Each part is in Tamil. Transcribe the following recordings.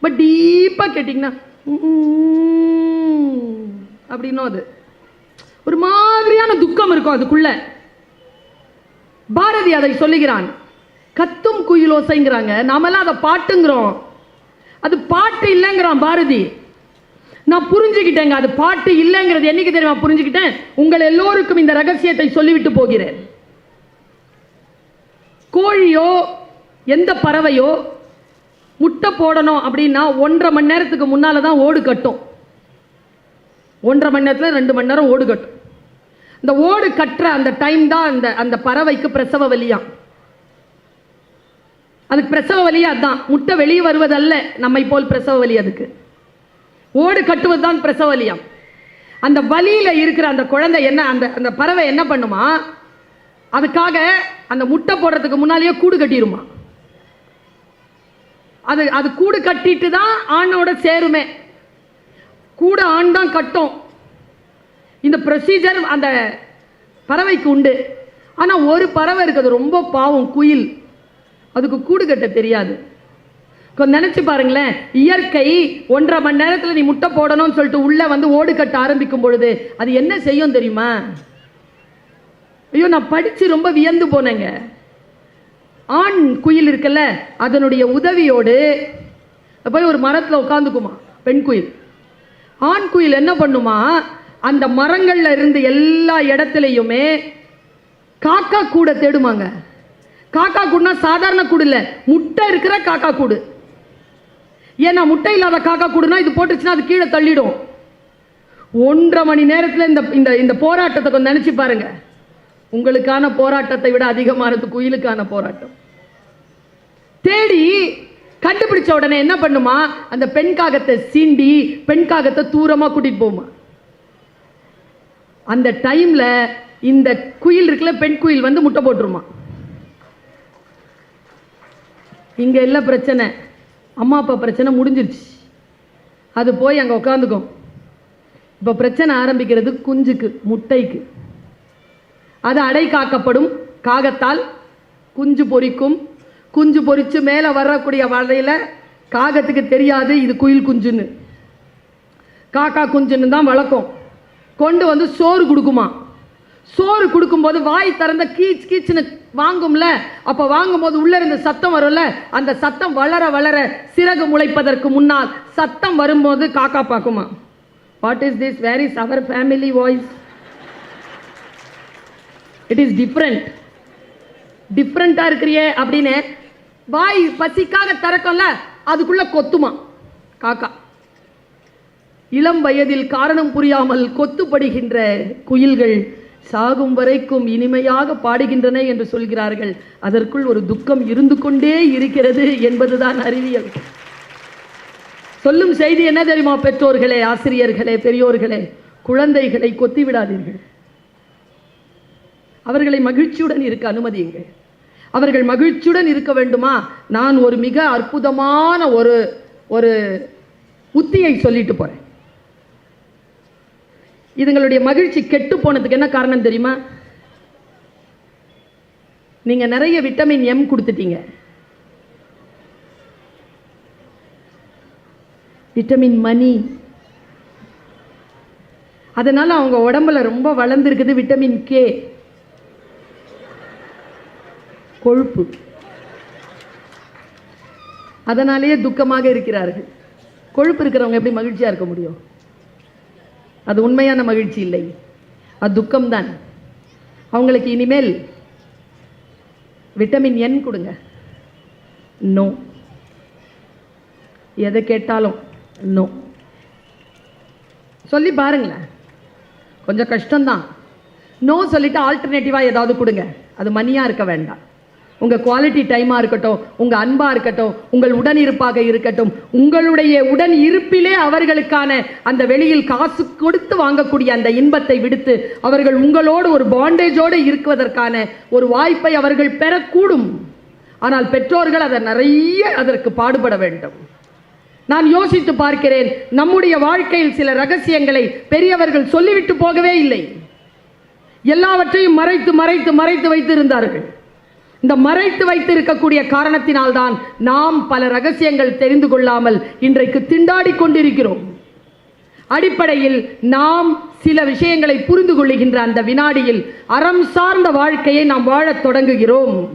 பட் டீப்பாக கேட்டிங்கன்னா "உம்" அப்படின்னும் அது. ஒரு மாதிரியான துக்கம் இருக்கும் அதுக்குள்ள. பாரதி அதை சொல்லுகிறான். கத்தும் குயிலோசைங்கிறாங்க நாமெல்லாம் அதை பாட்டுங்கிறோம். அது பாட்டு இல்லைங்கிறான் பாரதி. நான் புரிஞ்சுக்கிட்டேங்க. அது பாட்டு இல்லைங்கிறது என்னைக்கு தெரியுமா புரிஞ்சுக்கிட்டேன்? உங்கள் எல்லோருக்கும் இந்த ரகசியத்தை சொல்லிவிட்டு போகிறேன். கோழியோ எந்த பறவையோ முட்டை போடணும் அப்படின்னா ஒன்றரை மணி நேரத்துக்கு முன்னால் தான் ஓடு கட்டும். ஒன்றரை மணி நேரத்தில் ரெண்டு மணி நேரம் ஓடு கட்டும். இந்த ஓடு கட்டுற அந்த டைம் தான் அந்த அந்த பறவைக்கு பிரசவ வலியாம் அதுக்கு பிரசவ வலி அதுதான் முட்டை வெளியே வருவதல்ல நம்மை போல் பிரசவ வலி அதுக்கு. ஓடு கட்டுவது தான் பிரசவ வலியாம் அந்த வலியில் இருக்கிற அந்த குழந்தை என்ன அந்த அந்த பறவை என்ன பண்ணுமா? அதுக்காக அந்த முட்டை போடுறதுக்கு முன்னாலேயே கூடு கட்டிருமா? அது அது கூடு கட்டிட்டு தான் ஆணோட சேருமே. கூட ஆண் தான் கட்டும். இந்த ப்ரொசீஜர் அந்த பறவைக்கு உண்டு. ஆனால் ஒரு பறவை இருக்குது ரொம்ப பாவம் குயில். அதுக்கு கூடு கட்ட தெரியாது. கொஞ்சம் நினச்சி பாருங்களேன் இயற்கை ஒன்றரை மணி நேரத்தில் நீ முட்டை போடணும்னு சொல்லிட்டு உள்ளே வந்து ஓடு கட்ட ஆரம்பிக்கும் பொழுது அது என்ன செய்யும் தெரியுமா? ஐயோ நான் படித்து ரொம்ப வியந்து போனேங்க. ஆண் குயில் இருக்குல்ல அதனுடைய உதவியோடு போய் ஒரு மரத்தில் உட்காந்துக்குமா பெண் குயில். ஆண் குயில் என்ன பண்ணுமா அந்த மரங்களில் இருந்து எல்லா இடத்துலையுமே காக்கா கூட தேடுமாங்க. காக்கா கூடுனா சாதாரண கூடு இல்லை முட்டை இருக்கிற காக்கா கூடு. ஏன்னா முட்டை இல்லாத காக்கா கூடுனா இது போட்டுச்சுன்னா அது கீழே தள்ளிடும். ஒன்றரை மணி நேரத்தில் இந்த இந்த இந்த போராட்டத்தை கொஞ்சம் நினச்சி பாருங்க. உங்களுக்கான போராட்டத்தை விட அதிகமானது குயிலுக்கான போராட்டம். தேடி கண்டுபிடிச்ச உடனே என்ன பண்ணுமா? அந்த பெண் காகத்தை சீண்டி பெண் காகத்தை தூரமா கூட்டிட்டு போமா அந்த டைம்ல இந்த குயில் இருக்குல்ல பெண் குயில் வந்து முட்டை போட்டுருமா? இங்க இல்ல பிரச்சனை. அம்மா அப்பா பிரச்சனை முடிஞ்சிருச்சு. அது போய் அங்க உட்காந்துக்கும் இப்போ பிரச்சனை ஆரம்பிக்கிறது குஞ்சுக்கு முட்டைக்கு. அது அடை காக்கப்படும் காகத்தால் குஞ்சு பொரிக்கும் குஞ்சு பொரிச்சு மேலே வரக்கூடிய வரையில் காகத்துக்கு தெரியாது இது குயில் குஞ்சுன்னு. காக்கா குஞ்சுன்னு தான் வளர்க்கும் கொண்டு வந்து சோறு கொடுக்குமா? சோறு கொடுக்கும்போது வாய் திறந்த கீச் கீச்சுன்னு வாங்கும்ல அப்போ வாங்கும்போது உள்ளே இருந்து சத்தம் வரும்ல அந்த சத்தம் வளர வளர சிறகு முளைப்பதற்கு முன்னால் சத்தம் வரும்போது காக்கா பார்க்குமா? What is this where is our family voice it is different டிஃப்ரெண்ட்டாக இருக்கிறியே அப்படின்னு வாய் பசிக்காக திறக்கல அதுக்குள்ள கொத்துமா? காக்கா. இளம் வயதில் காரணம் புரியாமல் கொத்துப்படுகின்ற குயில்கள் சாகும் வரைக்கும் இனிமையாக பாடுகின்றன என்று சொல்கிறார்கள். அதற்குள் ஒரு துக்கம் இருந்து கொண்டே இருக்கிறது என்பதுதான் அறிவியல். சொல்லும் செய்தி என்ன தெரியுமா பெற்றோர்களே ஆசிரியர்களே பெரியோர்களே? குழந்தைகளை கொத்தி விடாதீர்கள். அவர்களை மகிழ்ச்சியுடன் இருக்க அனுமதியுங்கள். அவர்கள் மகிழ்ச்சியுடன் இருக்க வேண்டுமா? நான் ஒரு மிக அற்புதமான ஒரு ஒரு உத்தியை சொல்லிட்டு போறேன். இதுங்களுடைய மகிழ்ச்சி கெட்டு போனதுக்கு என்ன காரணம் தெரியுமா? நீங்க நிறைய விட்டமின் எம் கொடுத்துட்டீங்க. Vitamin money. அதனால அவங்க உடம்புல ரொம்ப வளர்ந்துருக்குது விட்டமின் கே. கொழுப்பு. அதனாலேயே துக்கமாக இருக்கிறார்கள். கொழுப்பு இருக்கிறவங்க எப்படி மகிழ்ச்சியாக இருக்க முடியும்? அது உண்மையான மகிழ்ச்சி இல்லை. அது துக்கம்தான். அவங்களுக்கு இனிமேல் விட்டமின் என் கொடுங்க. நோ எதை கேட்டாலும் நோ சொல்லி பாருங்களேன். கொஞ்சம் கஷ்டம்தான். நோ சொல்லிட்டு ஆல்டர்னேட்டிவாக ஏதாவது கொடுங்க. அது மணியாக இருக்க வேண்டாம். உங்கள் குவாலிட்டி டைமாக இருக்கட்டும் உங்கள் அன்பாக இருக்கட்டும் உங்கள் உடன் இருப்பாக இருக்கட்டும் உங்களுடைய உடன் இருப்பிலே அவர்களுக்கான அந்த வெளியில் காசு கொடுத்து வாங்கக்கூடிய அந்த இன்பத்தை விடுத்து அவர்கள் உங்களோடு ஒரு பாண்டேஜோடு இருக்குவதற்கான ஒரு வாய்ப்பை அவர்கள் பெறக்கூடும். ஆனால் பெற்றோர்கள் அதை நிறைய அதற்கு பாடுபட வேண்டும். நான் யோசித்து பார்க்கிறேன் நம்முடைய வாழ்க்கையில் சில ரகசியங்களை பெரியவர்கள் சொல்லிவிட்டு போகவே இல்லை. எல்லாவற்றையும் மறைத்து மறைத்து மறைத்து வைத்திருந்தார்கள். இந்த மறைத்து வைத்திருக்கக்கூடிய காரணத்தினால்தான் நாம் பல ரகசியங்கள் தெரிந்து கொள்ளாமல் இன்றைக்கு திண்டாடி கொண்டிருக்கிறோம். அடிப்படையில் நாம் சில விஷயங்களை புரிந்து கொள்ளுகின்ற அந்த வினாடியில் அறம் சார்ந்த வாழ்க்கையை நாம் வாழத் தொடங்குகிறோம்.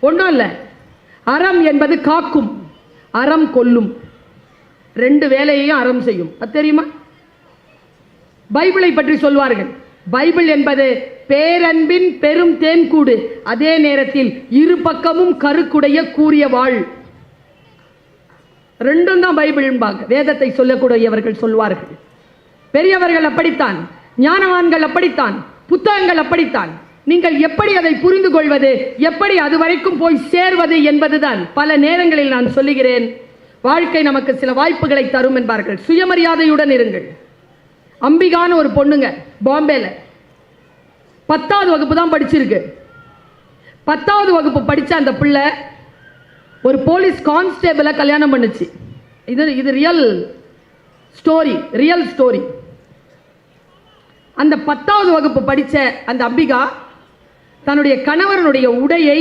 ஒன்றும் இல்லை. அறம் என்பது காக்கும் அறம் கொல்லும். ரெண்டு வேலையையும் அறம் செய்யும். அது தெரியுமா? பைபிளை பற்றி சொல்வார்கள். பைபிள் என்பது பேரன்பின் பெரும் தேன்கூடு. அதே நேரத்தில் இரு பக்கமும் கருக்குடைய கூறிய வாழ். ரெண்டும் தான் பைபிள்பாங்க வேதத்தை சொல்லக்கூடியவர்கள் சொல்வார்கள். பெரியவர்கள் அப்படித்தான். ஞானவான்கள் அப்படித்தான். புத்தகங்கள் அப்படித்தான். நீங்கள் எப்படி அதை புரிந்து கொள்வது எப்படி அது வரைக்கும் போய் சேர்வது என்பதுதான் பல நேரங்களில் நான் சொல்லுகிறேன். வாழ்க்கை நமக்கு சில வாய்ப்புகளை தரும் என்பார்கள். சுயமரியாதையுடன் இருங்கள். அம்பிகான்னு ஒரு பொண்ணுங்க பாம்பேல. பத்தாவது வகுப்பு தான் படிச்சிருக்கு. பத்தாவது வகுப்பு படித்த அந்த பிள்ளை ஒரு போலீஸ் கான்ஸ்டேபிளை கல்யாணம் பண்ணுச்சு. இது இது ரியல் ஸ்டோரி ரியல் ஸ்டோரி அந்த பத்தாவது வகுப்பு படித்த அந்த அம்பிகா தன்னுடைய கணவரனுடைய உடையை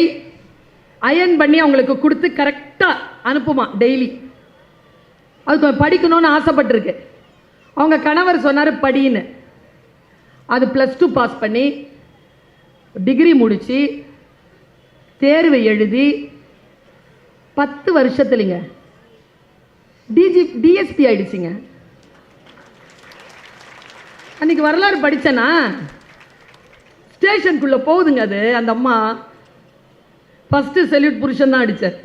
அயன் பண்ணி அவங்களுக்கு கொடுத்து கரெக்டாக அனுப்புமா டெய்லி அது கொஞ்சம் படிக்கணும்னு ஆசைப்பட்டிருக்கு. அவங்க கணவர் சொன்னார் படின்னு. அது ப்ளஸ் டூ பாஸ் பண்ணி டிகிரி முடித்து தேர்வை எழுதி பத்து வருஷத்துலிங்க. டிஜி டிஎஸ்பி ஆயிடுச்சுங்க. அன்னைக்கு வரலாறு படித்தேனா ஸ்டேஷனுக்குள்ளே போகுதுங்க அது அந்த அம்மா. ஃபஸ்ட்டு செல்யூட் புருஷன் தான் அடித்தார்